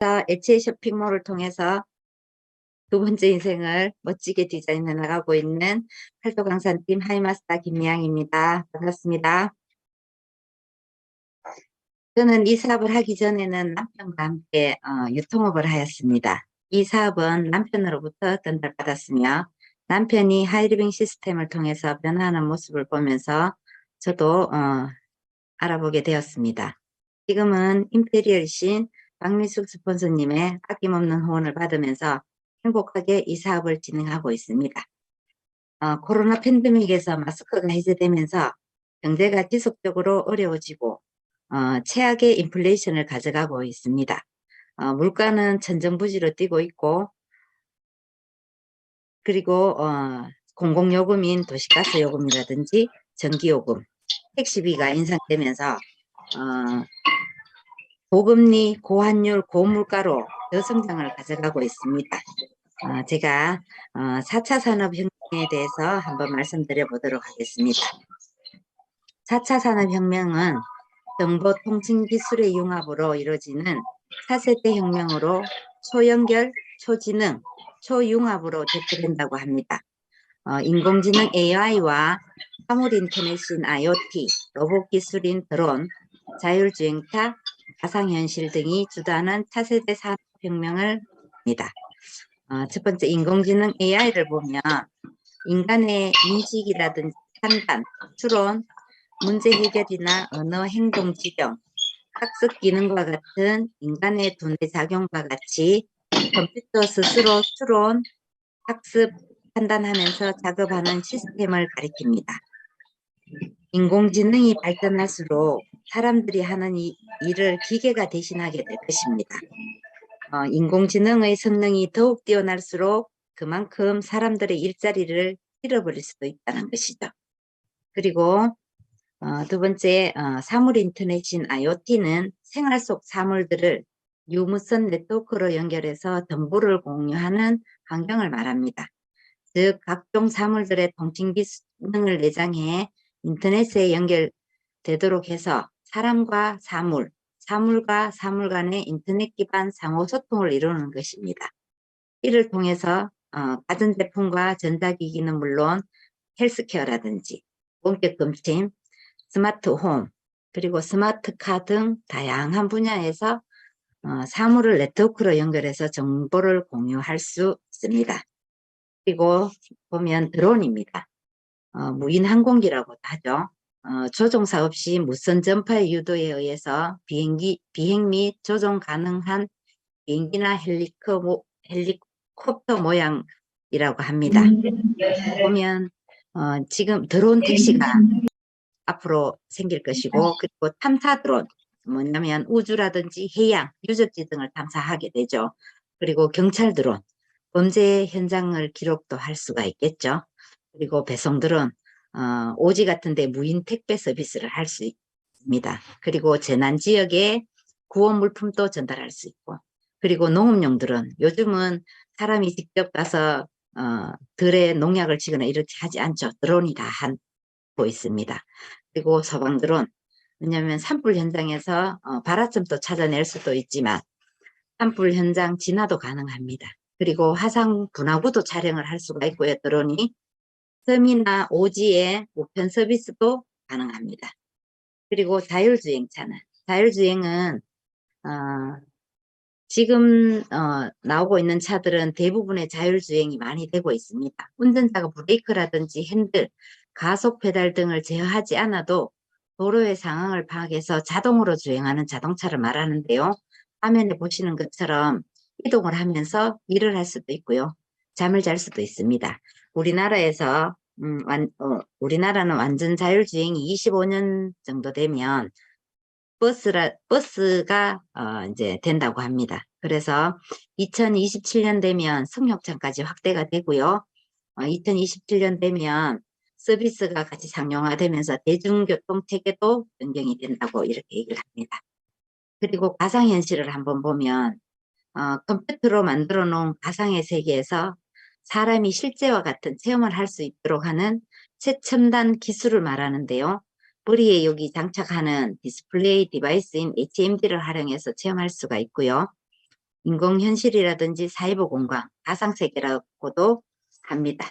자, 엣지 쇼핑몰을 통해서 두 번째 인생을 멋지게 디자인해 나가고 있는 팔도 강산팀 하이마스터 김미양입니다. 반갑습니다. 저는 이 사업을 하기 전에는 남편과 함께 어, 유통업을 하였습니다. 이 사업은 남편으로부터 전달받았으며 남편이 하이리빙 시스템을 통해서 변화하는 모습을 보면서 저도 어, 알아보게 되었습니다. 지금은 임페리얼신 박미숙 스폰서님의 아낌없는 후원을 받으면서 행복하게 이 사업을 진행하고 있습니다. 어, 코로나 팬데믹에서 마스크가 해제되면서 경제가 지속적으로 어려워지고 어, 최악의 인플레이션을 가져가고 있습니다. 어, 물가는 천정부지로 뛰고 있고 그리고 어, 공공요금인 도시가스 요금이라든지 전기요금, 택시비가 인상되면서 어, 고금리, 고환율, 고물가로 저성장을 가져가고 있습니다. 어, 제가 어, 4차 산업혁명에 대해서 한번 말씀드려 보도록 하겠습니다. 4차 산업혁명은 정보 통신 기술의 융합으로 이루어지는 4세대 혁명으로 초연결, 초지능, 초융합으로 대표된다고 합니다. 어, 인공지능 AI와 화물 인터넷인 IoT, 로봇 기술인 드론, 자율주행차, 가상현실 등이 주도하는 차세대 산업혁명을 합니다. 어, 첫 번째 인공지능 AI를 보면 인간의 인식이라든지 판단, 추론, 문제 해결이나 언어 행동 지정, 학습 기능과 같은 인간의 두뇌 작용과 같이 컴퓨터 스스로 추론, 학습, 판단하면서 작업하는 시스템을 가리킵니다. 인공지능이 발전할수록 사람들이 하는 이, 일을 기계가 대신하게 될 것입니다. 어, 인공지능의 성능이 더욱 뛰어날수록 그만큼 사람들의 일자리를 잃어버릴 수도 있다는 것이죠. 그리고 어, 두 번째 어, 사물 인터넷인 IoT는 생활 속 사물들을 유무선 네트워크로 연결해서 정보를 공유하는 환경을 말합니다. 즉 각종 사물들의 통신 기능을 내장해 인터넷에 연결되도록 해서 사람과 사물, 사물과 사물 간의 인터넷 기반 상호 소통을 이루는 것입니다. 이를 통해서 어, 가전 제품과 전자기기는 물론 헬스케어라든지 원격 검침, 스마트 홈, 그리고 스마트카 등 다양한 분야에서 어, 사물을 네트워크로 연결해서 정보를 공유할 수 있습니다. 그리고 보면 드론입니다. 어, 무인 항공기라고 하죠. 어, 조종사 없이 무선 전파의 유도에 의해서 비행기, 비행 및 조종 가능한 비행기나 헬리코, 모, 헬리콥터 모양이라고 합니다. 보면 어, 지금 드론 택시가 앞으로 생길 것이고 그리고 탐사 드론 뭐냐면 우주라든지 해양, 유적지 등을 탐사하게 되죠. 그리고 경찰 드론, 범죄 현장을 기록도 할 수가 있겠죠. 그리고 배송들은 어, 오지 같은 데 무인 택배 서비스를 할 수 있습니다. 그리고 재난 지역에 구호 물품도 전달할 수 있고 그리고 농업용들은 요즘은 사람이 직접 가서 어, 들에 농약을 치거나 이렇게 하지 않죠. 드론이 다 하고 있습니다. 그리고 소방 드론 왜냐하면 산불 현장에서 어, 발화점도 찾아낼 수도 있지만 산불 현장 진화도 가능합니다. 그리고 화상 분화구도 촬영을 할 수가 있고요. 드론이 섬이나 오지의 우편 서비스도 가능합니다. 그리고 자율주행차는 자율주행은 어, 지금 어, 나오고 있는 차들은 대부분의 자율주행이 많이 되고 있습니다. 운전자가 브레이크라든지 핸들, 가속 페달 등을 제어하지 않아도 도로의 상황을 파악해서 자동으로 주행하는 자동차를 말하는데요. 화면에 보시는 것처럼 이동을 하면서 일을 할 수도 있고요. 잠을 잘 수도 있습니다. 우리나라에서 음, 완, 어, 우리나라는 완전 자율주행이 25년 정도 되면 버스라, 버스가 어, 이제 된다고 합니다. 그래서 2027년 되면 성역차까지 확대가 되고요. 어, 2027년 되면 서비스가 같이 상용화되면서 대중교통 체계도 변경이 된다고 이렇게 얘기를 합니다. 그리고 가상현실을 한번 보면 어, 컴퓨터로 만들어 놓은 가상의 세계에서 사람이 실제와 같은 체험을 할 수 있도록 하는 최첨단 기술을 말하는데요. 머리에 여기 장착하는 디스플레이 디바이스인 HMD를 활용해서 체험할 수가 있고요. 인공현실이라든지 사이버 공간, 가상세계라고도 합니다.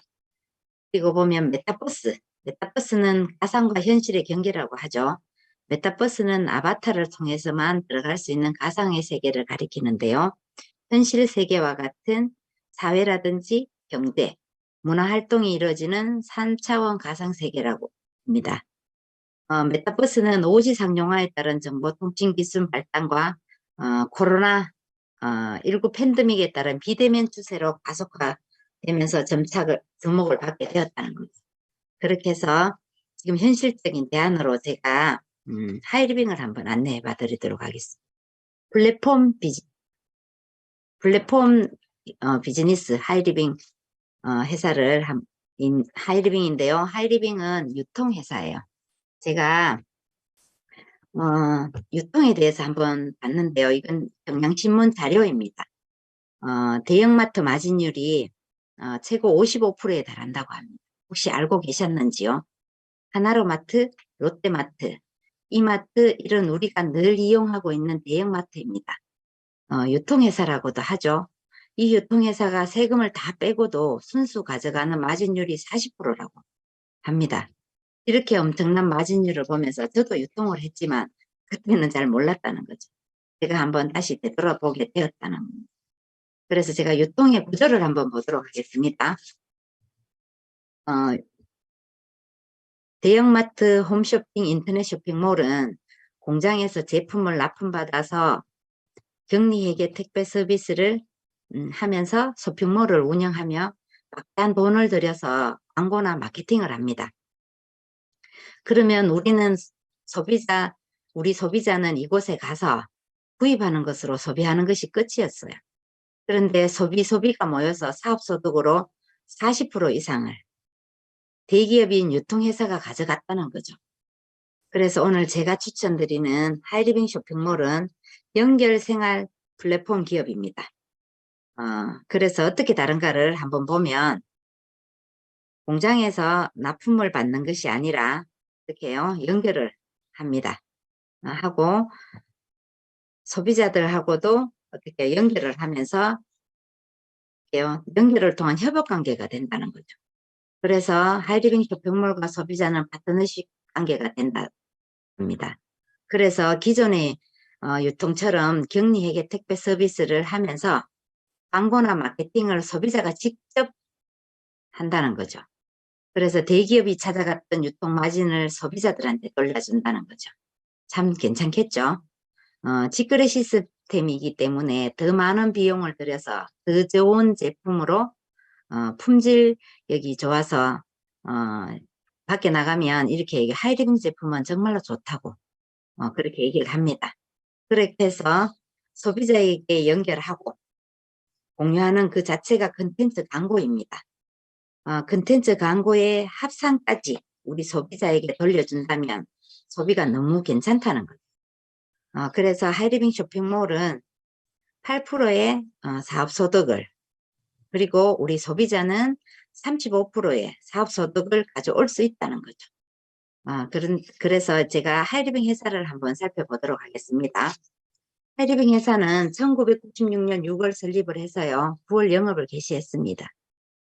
그리고 보면 메타버스, 메타버스는 가상과 현실의 경계라고 하죠. 메타버스는 아바타를 통해서만 들어갈 수 있는 가상의 세계를 가리키는데요. 현실 세계와 같은 사회라든지 경제, 문화 활동이 이루어지는 3차원 가상 세계라고 합니다. 어, 메타버스는 오지상용화에 따른 정보통신 기술 발달과 어, 코로나 어, 19 팬데믹에 따른 비대면 추세로 가속화되면서 점착을 주목을 받게 되었다는 거죠. 그렇게 해서 지금 현실적인 대안으로 제가 음, 하이리빙을 한번 안내해 봐 드리도록 하겠습니다. 플랫폼 비즈 플랫폼 어, 비즈니스 하이리빙 어, 회사를 한, 인, 하이리빙인데요. 하이리빙은 유통회사예요. 제가 어, 유통에 대해서 한번 봤는데요. 이건 경향신문 자료입니다. 어, 대형마트 마진율이 어, 최고 55%에 달한다고 합니다. 혹시 알고 계셨는지요? 하나로마트, 롯데마트, 이마트 이런 우리가 늘 이용하고 있는 대형마트입니다. 어, 유통회사라고도 하죠. 이 유통회사가 세금을 다 빼고도 순수 가져가는 마진율이 40%라고 합니다. 이렇게 엄청난 마진율을 보면서 저도 유통을 했지만 그때는 잘 몰랐다는 거죠. 제가 한번 다시 되돌아보게 되었다는 겁니다. 그래서 제가 유통의 구조를 한번 보도록 하겠습니다. 어, 대형마트, 홈쇼핑, 인터넷 쇼핑몰은 공장에서 제품을 납품받아서 격리회계 택배 서비스를 음, 하면서 쇼핑몰을 운영하며 막단 돈을 들여서 광고나 마케팅을 합니다. 그러면 우리는 소비자, 우리 소비자는 이곳에 가서 구입하는 것으로 소비하는 것이 끝이었어요. 그런데 소비, 소비가 모여서 사업소득으로 40% 이상을 대기업인 유통회사가 가져갔다는 거죠. 그래서 오늘 제가 추천드리는 하이리빙 쇼핑몰은 연결생활 플랫폼 기업입니다. 어, 그래서 어떻게 다른가를 한번 보면 공장에서 납품을 받는 것이 아니라 어떻게 해요? 연결을 합니다. 어, 하고 소비자들하고도 어떻게 연결을 하면서 연결을 통한 협업 관계가 된다는 거죠. 그래서 하이리빙 쇼핑몰과 소비자는 파트너십 관계가 된다 합니다. 그래서 기존의 어, 유통처럼 격리회계 택배 서비스를 하면서 광고나 마케팅을 소비자가 직접 한다는 거죠. 그래서 대기업이 찾아갔던 유통 마진을 소비자들한테 돌려준다는 거죠. 참 괜찮겠죠? 어, 직거래 시스템이기 때문에 더 많은 비용을 들여서 더 좋은 제품으로 어, 품질력이 좋아서 어, 밖에 나가면 이렇게 얘기, 하이리빙 제품은 정말로 좋다고 어, 그렇게 얘기를 합니다. 그렇게 해서 소비자에게 연결하고 공유하는 그 자체가 컨텐츠 광고입니다. 어, 컨텐츠 광고의 합산까지 우리 소비자에게 돌려준다면 소비가 너무 괜찮다는 거죠. 어, 그래서 하이리빙 쇼핑몰은 8%의 어, 사업소득을 그리고 우리 소비자는 35%의 사업소득을 가져올 수 있다는 거죠. 아, 그런, 그래서 제가 하이리빙 회사를 한번 살펴보도록 하겠습니다. 하이리빙 회사는 1996년 6월 설립을 해서요. 9월 영업을 개시했습니다.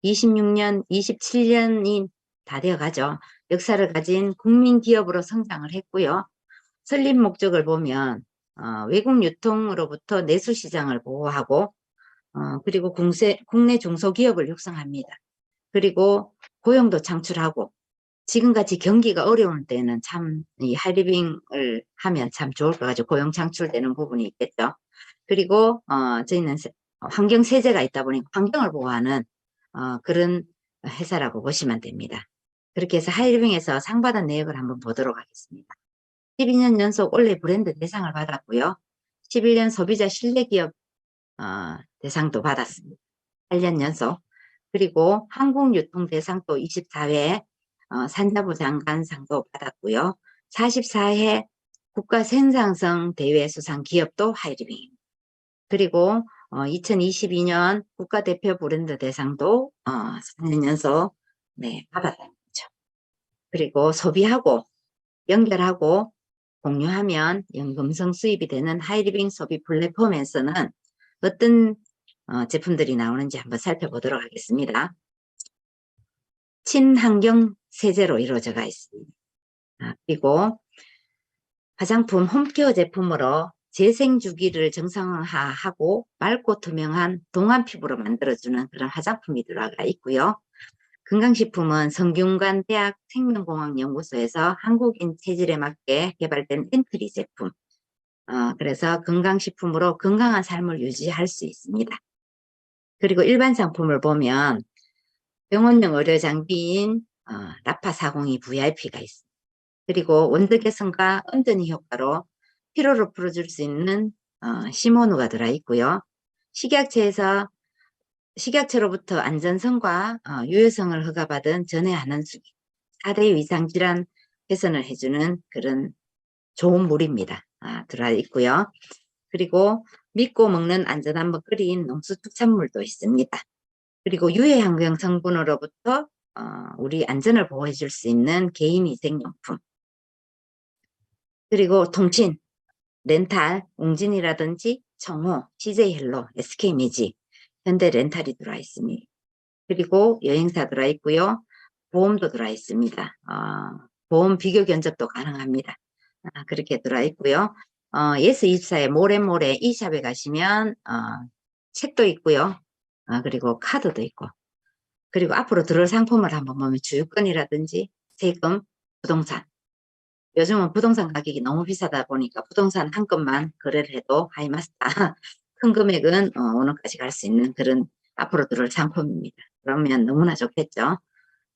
26년, 27년이 다 되어 가죠. 역사를 가진 국민기업으로 성장을 했고요. 설립 목적을 보면 어, 외국 유통으로부터 내수시장을 보호하고 어, 그리고 국세, 국내 중소기업을 육성합니다. 그리고 고용도 창출하고 지금같이 경기가 어려울 때는 참이 하이리빙을 하면 참 좋을 것 같죠. 고용 창출되는 부분이 있겠죠. 그리고 어, 저희는 세, 환경 세제가 있다 보니 환경을 보호하는 어, 그런 회사라고 보시면 됩니다. 그렇게 해서 하이리빙에서 상 받은 내역을 한번 보도록 하겠습니다. 12년 연속 올해 브랜드 대상을 받았고요. 11년 소비자 신뢰기업 어, 대상도 받았습니다. 8년 연속. 그리고 한국유통대상 도 24회 어, 산자부 장관상도 받았고요. 44회 국가생산성 대회 수상 기업도 하이리빙입니다. 그리고 어, 2022년 국가대표 브랜드 대상도 어, 4년 연속 네, 받았다는 거죠. 그리고 소비하고 연결하고 공유하면 연금성 수입이 되는 하이리빙 소비 플랫폼에서는 어떤 어, 제품들이 나오는지 한번 살펴보도록 하겠습니다. 친환경 세제로 이루어져가 있습니다. 아, 그리고 화장품 홈케어 제품으로 재생 주기를 정상화하고 맑고 투명한 동안 피부로 만들어주는 그런 화장품이 들어가 있고요. 건강식품은 성균관 대학 생명공학연구소에서 한국인 체질에 맞게 개발된 엔트리 제품. 어, 그래서 건강식품으로 건강한 삶을 유지할 수 있습니다. 그리고 일반 상품을 보면 병원용 의료 장비인 어, 라파 402 VIP가 있습니다. 그리고 원두 개선과 온전히 효과로 피로를 풀어줄 수 있는 어, 시모누가 들어있고요. 식약처에서 식약처로부터 안전성과 어, 유효성을 허가받은 전해 안원수기 4대 위상 질환 개선을 해주는 그런 좋은 물입니다. 아, 들어있고요. 그리고 믿고 먹는 안전한 먹거리인 농수 특산물도 있습니다. 그리고 유해 환경 성분으로부터 어, 우리 안전을 보호해 줄 수 있는 개인 위생용품 그리고 통신, 렌탈, 웅진이라든지 청호, CJ헬로, SK매직, 현대 렌탈이 들어와 있습니다. 그리고 여행사 들어와 있고요. 보험도 들어와 있습니다. 어, 보험 비교 견적도 가능합니다. 아, 그렇게 들어와 있고요. 어, 예스24의 모래모래 이 샵에 가시면 어, 책도 있고요. 어, 그리고 카드도 있고 그리고 앞으로 들어올 상품을 한번 보면 주유권이라든지 세금, 부동산 요즘은 부동산 가격이 너무 비싸다 보니까 부동산 한 건만 거래를 해도 하이마스타 큰 금액은 어, 오늘까지 갈 수 있는 그런 앞으로 들어올 상품입니다. 그러면 너무나 좋겠죠.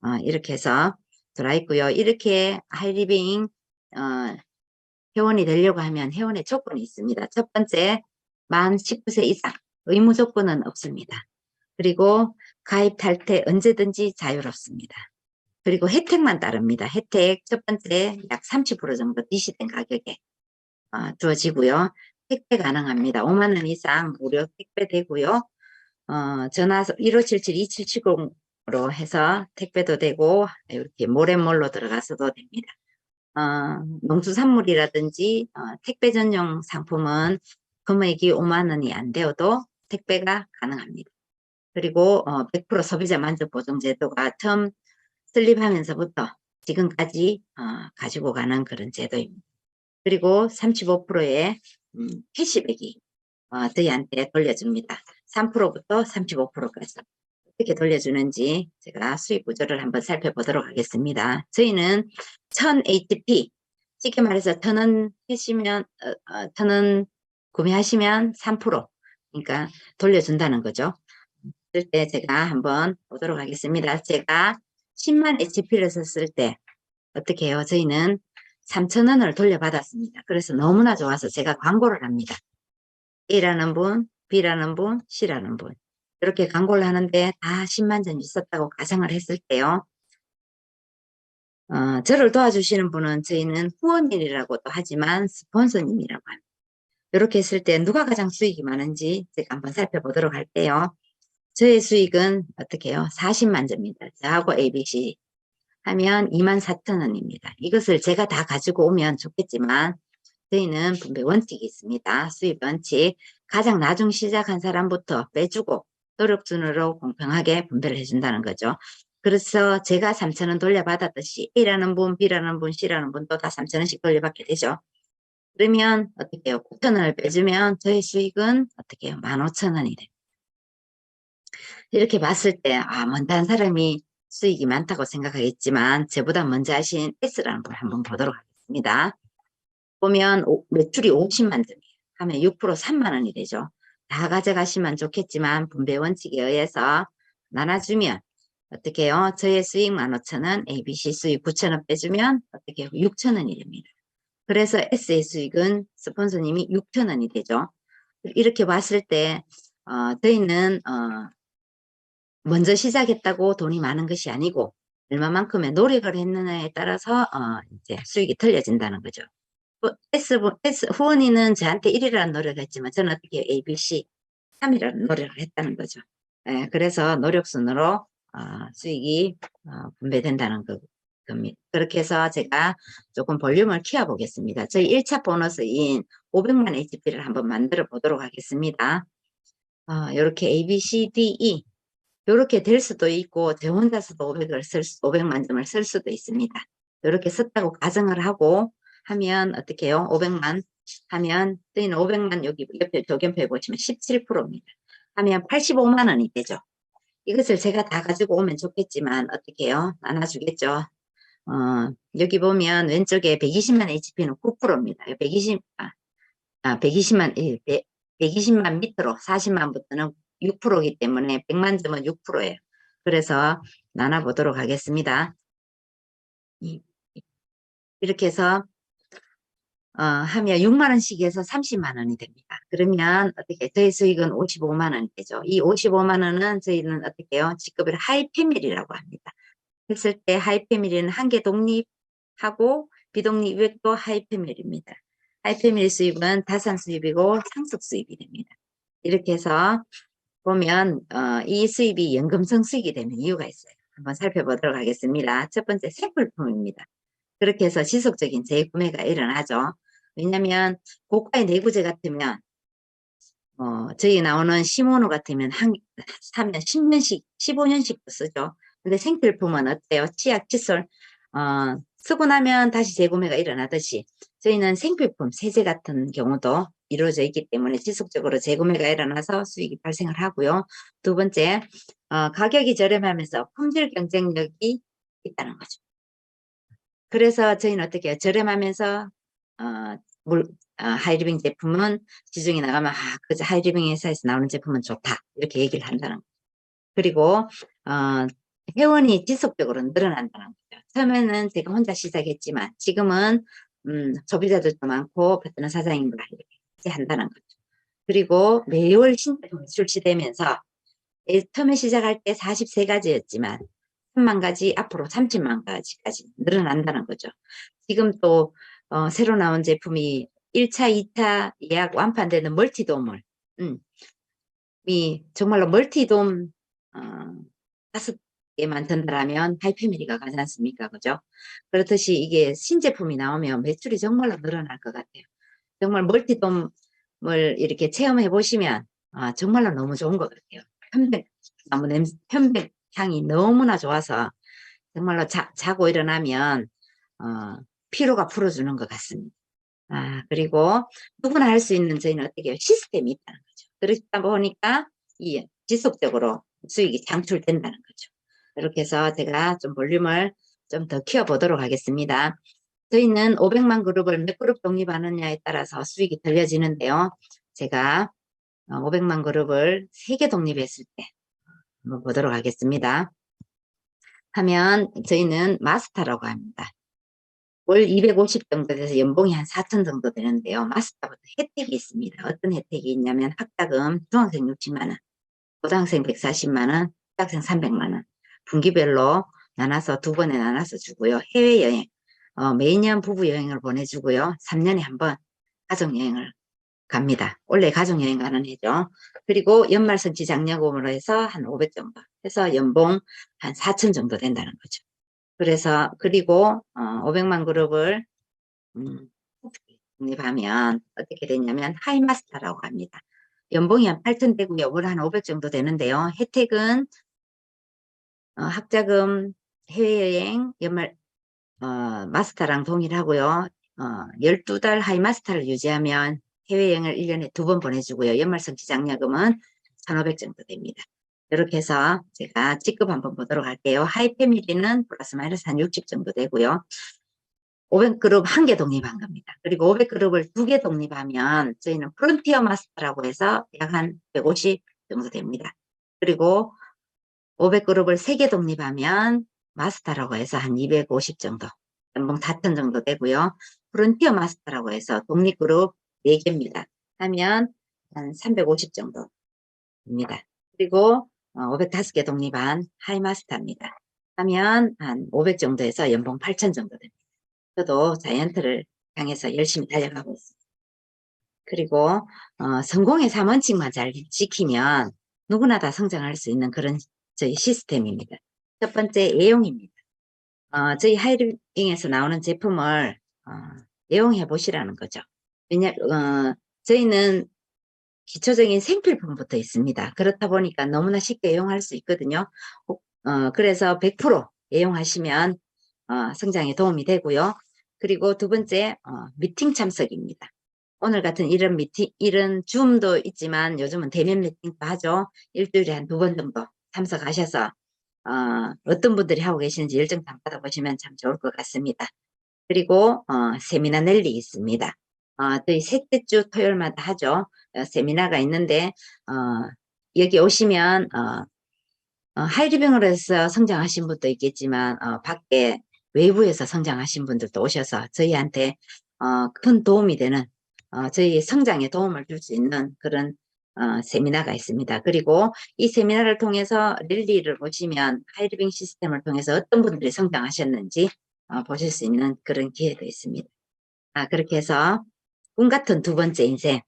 어, 이렇게 해서 들어와 있고요. 이렇게 하이리빙 어, 회원이 되려고 하면 회원의 조건이 있습니다. 첫 번째, 만 19세 이상 의무 조건은 없습니다. 그리고 가입 탈퇴 언제든지 자유롭습니다. 그리고 혜택만 따릅니다. 혜택 첫 번째 약 30% 정도 디시된 가격에 어, 주어지고요. 택배 가능합니다. 5만 원 이상 무료 택배 되고요. 어, 전화 1577-2770으로 해서 택배도 되고 이렇게 모래몰로 들어가서도 됩니다. 어, 농수산물이라든지 어, 택배 전용 상품은 금액이 5만 원이 안 되어도 택배가 가능합니다. 그리고 어, 100% 소비자 만족 보증 제도가 처음 설립하면서부터 지금까지 어, 가지고 가는 그런 제도입니다. 그리고 35%의 음, 캐시백이 어, 저희한테 돌려줍니다. 3%부터 35%까지 어떻게 돌려주는지 제가 수익 구조를 한번 살펴보도록 하겠습니다. 저희는 1000 ATP 쉽게 말해서 천원 하시면 어, 어, 천원 구매하시면 3% 그러니까 돌려준다는 거죠. 그럴 때 제가 한번 보도록 하겠습니다. 제가 10만 HP를 썼을 때 어떻게 해요? 저희는 3,000원을 돌려받았습니다. 그래서 너무나 좋아서 제가 광고를 합니다. A라는 분, B라는 분, C라는 분. 이렇게 광고를 하는데 다 10만 전 있었다고 가정을 했을 때요. 어, 저를 도와주시는 분은 저희는 후원인이라고도 하지만 스폰서님이라고 합니다. 이렇게 했을 때 누가 가장 수익이 많은지 제가 한번 살펴보도록 할게요. 저의 수익은 어떻게 해요? 40만 점입니다. 저하고 ABC 하면 2만 4천 원입니다. 이것을 제가 다 가지고 오면 좋겠지만 저희는 분배 원칙이 있습니다. 수입 원칙. 가장 나중 시작한 사람부터 빼주고 노력순으로 공평하게 분배를 해준다는 거죠. 그래서 제가 3천 원 돌려받았듯이 A라는 분, B라는 분, C라는 분도 다 3천 원씩 돌려받게 되죠. 그러면 어떻게 해요? 9천 원을 빼주면 저희 수익은 어떻게 해요? 15,000원이 됩니다. 이렇게 봤을 때, 아, 먼저 한 사람이 수익이 많다고 생각하겠지만, 저보다 먼저 하신 S라는 분 한번 보도록 하겠습니다. 보면 오- 매출이 50만 점이에요. 하면 6% 3만 원이 되죠. 다 가져가시면 좋겠지만, 분배 원칙에 의해서 나눠주면, 어떻게 해요? 저의 수익 15,000원, ABC 수익 9,000원 빼주면, 어떻게 해요? 6,000원이 됩니다. 그래서 S의 수익은 스폰서님이 6,000원이 되죠. 이렇게 봤을 때, 어, 저희는, 어, 먼저 시작했다고 돈이 많은 것이 아니고 얼마만큼의 노력을 했느냐에 따라서 어, 이제 수익이 틀려진다는 거죠. 또 S, S 후원인은 저한테 1이라는 노력을 했지만 저는 어떻게 A, B, C 3이라는 노력을 했다는 거죠. 예, 그래서 노력순으로 어, 수익이 어, 분배된다는 거, 겁니다. 그렇게 해서 제가 조금 볼륨을 키워보겠습니다. 저희 1차 보너스인 500만 HP를 한번 만들어 보도록 하겠습니다. 어, 이렇게 A, B, C, D, E 이렇게 될 수도 있고 저 혼자서도 500을 쓸, 수- 500만 점을 쓸 수도 있습니다. 이렇게 썼다고 가정을 하고 하면 어떻게 해요? 500만 하면 저희는 500만 여기 옆에 조견표에 보시면 17%입니다. 하면 85만 원이 되죠. 이것을 제가 다 가지고 오면 좋겠지만 어떻게 해요? 나눠주겠죠. 어, 여기 보면 왼쪽에 120만 HP는 9%입니다. 120, 아, 아 120만, 예, 100, 120만 밑으로 40만부터는 6%이기 때문에 100만 점은 6%예요. 그래서 나눠보도록 하겠습니다. 이- 이렇게 해서 어, 하면 6만 원씩 해서 30만 원이 됩니다. 그러면 어떻게 저희 수익은 55만 원이 되죠. 이 55만 원은 저희는 어떻게 해요? 직급을 하이 패밀리라고 합니다. 했을 때 하이 패밀리는 한 개 독립하고 비독립 외도 하이 패밀리입니다. 하이 패밀리 수입은 다산 수입이고 상속 수입이 됩니다. 이렇게 해서 보면 어, 이 수입이 연금성 수익이 되는 이유가 있어요. 한번 살펴보도록 하겠습니다. 첫 번째 생필품입니다. 그렇게 해서 지속적인 재구매가 일어나죠. 왜냐하면 고가의 내구재 같으면 어, 저희 나오는 시모노 같으면 한, 사면 10년씩, 15년씩도 쓰죠. 근데 생필품은 어때요? 치약, 칫솔, 어, 쓰고 나면 다시 재구매가 일어나듯이 저희는 생필품, 세제 같은 경우도 이루어져 있기 때문에 지속적으로 재구매가 일어나서 수익이 발생을 하고요. 두 번째, 어, 가격이 저렴하면서 품질 경쟁력이 있다는 거죠. 그래서 저희는 어떻게 해요? 저렴하면서 어, 물, 어, 하이리빙 제품은 시중에 나가면 아, 그 하이리빙 회사에서 나오는 제품은 좋다 이렇게 얘기를 한다는 거죠. 그리고 어, 회원이 지속적으로 늘어난다는 거죠. 처음에는 제가 혼자 시작했지만 지금은 음, 소비자들도 많고 베트남 사장님과 이렇게 한다는 거죠. 그리고 매월 출시되면서 예, 처음에 시작할 때 43가지였지만 3만 가지 앞으로 30만 가지까지 늘어난다는 거죠. 지금 또 어, 새로 나온 제품이 1차, 2차 예약 완판되는 멀티돔을 음, 이 정말로 멀티돔 어, 다섯 개 만 든다라면 하이패밀리가 가지 않습니까? 그죠? 그렇듯이 이게 신제품이 나오면 매출이 정말로 늘어날 것 같아요. 정말 멀티돔을 이렇게 체험해 보시면 아, 정말로 너무 좋은 것 같아요. 편백, 나무 냄새, 편백 향이 너무나 좋아서 정말로 자, 자고 일어나면 어, 피로가 풀어주는 것 같습니다. 아, 그리고 누구나 할 수 있는 저희는 어떻게 해요? 시스템이 있다는 거죠. 그러다 보니까 이 지속적으로 수익이 창출된다는 거죠. 이렇게 해서 제가 좀 볼륨을 좀 더 키워보도록 하겠습니다. 저희는 500만 그룹을 몇 그룹 독립하느냐에 따라서 수익이 들려지는데요. 제가 500만 그룹을 3개 독립했을 때 한번 보도록 하겠습니다. 하면 저희는 마스터라고 합니다. 월 250 정도 돼서 연봉이 한 4천 정도 되는데요. 마스터부터 혜택이 있습니다. 어떤 혜택이 있냐면 학자금 중학생 60만 원, 고등학생 140만 원, 대학생 300만 원, 분기별로 나눠서 두 번에 나눠서 주고요. 해외여행, 어, 매년 부부 여행을 보내주고요. 3년에 한 번 가족여행을 갑니다. 원래 가족여행 가는 해죠. 그리고 연말성취 장려금으로 해서 한 500 정도 해서 연봉 한 4천 정도 된다는 거죠. 그래서 그리고 어, 500만 그룹을 음, 독립하면 어떻게 되냐면 하이마스터라고 합니다. 연봉이 한 8천 되고요. 월 한 500 정도 되는데요. 혜택은 어, 학자금, 해외여행, 연말 어, 마스터랑 동일하고요. 어, 12달 하이마스터를 유지하면 해외여행을 1년에 두 번 보내주고요. 연말성취 장려금은 1,500 정도 됩니다. 이렇게 해서 제가 직급 한번 보도록 할게요. 하이패밀리는 플러스 마이너스 한 60 정도 되고요. 500그룹 한 개 독립한 겁니다. 그리고 500그룹을 두 개 독립하면 저희는 프론티어 마스터라고 해서 약 한 150 정도 됩니다. 그리고 500그룹을 세 개 독립하면 마스터라고 해서 한 250 정도, 연봉 4천 정도 되고요. 프론티어 마스터라고 해서 독립그룹 4개입니다. 하면 한 350 정도입니다. 그리고 505개 독립한 하이마스터입니다. 하면 한 500 정도에서 연봉 8천 정도 됩니다. 저도 자이언트를 향해서 열심히 달려가고 있습니다. 그리고 어, 성공의 3원칙만 잘 지키면 누구나 다 성장할 수 있는 그런 저희 시스템입니다. 첫 번째 애용입니다. 어, 저희 하이링에서 나오는 제품을 어, 애용해 보시라는 거죠. 왜냐, 어, 저희는 기초적인 생필품부터 있습니다. 그렇다 보니까 너무나 쉽게 이용할 수 있거든요. 혹- 어, 그래서 100% 이용하시면 어, 성장에 도움이 되고요. 그리고 두 번째 어, 미팅 참석입니다. 오늘 같은 이런 미팅, 이런 줌도 있지만 요즘은 대면 미팅도 하죠. 일주일에 한 두 번 정도 참석하셔서 어, 어떤 분들이 하고 계시는지 일정 담 받아보시면 참 좋을 것 같습니다. 그리고 어, 세미나 넬리 있습니다. 어, 저희 셋째 주 토요일마다 하죠. 어, 세미나가 있는데 어, 여기 오시면 어, 어, 하이리빙으로 해서 성장하신 분도 있겠지만 어, 밖에 외부에서 성장하신 분들도 오셔서 저희한테 어, 큰 도움이 되는 어, 저희 성장에 도움을 줄 수 있는 그런 어, 세미나가 있습니다. 그리고 이 세미나를 통해서 릴리를 보시면 하이리빙 시스템을 통해서 어떤 분들이 성장하셨는지 어, 보실 수 있는 그런 기회도 있습니다. 아, 그렇게 해서 꿈 같은 두 번째 인생,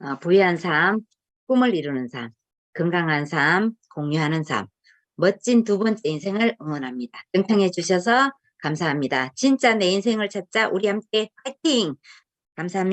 어, 부유한 삶, 꿈을 이루는 삶, 건강한 삶, 공유하는 삶, 멋진 두 번째 인생을 응원합니다. 등탕해 주셔서 감사합니다. 진짜 내 인생을 찾자 우리 함께 파이팅! 감사합니다.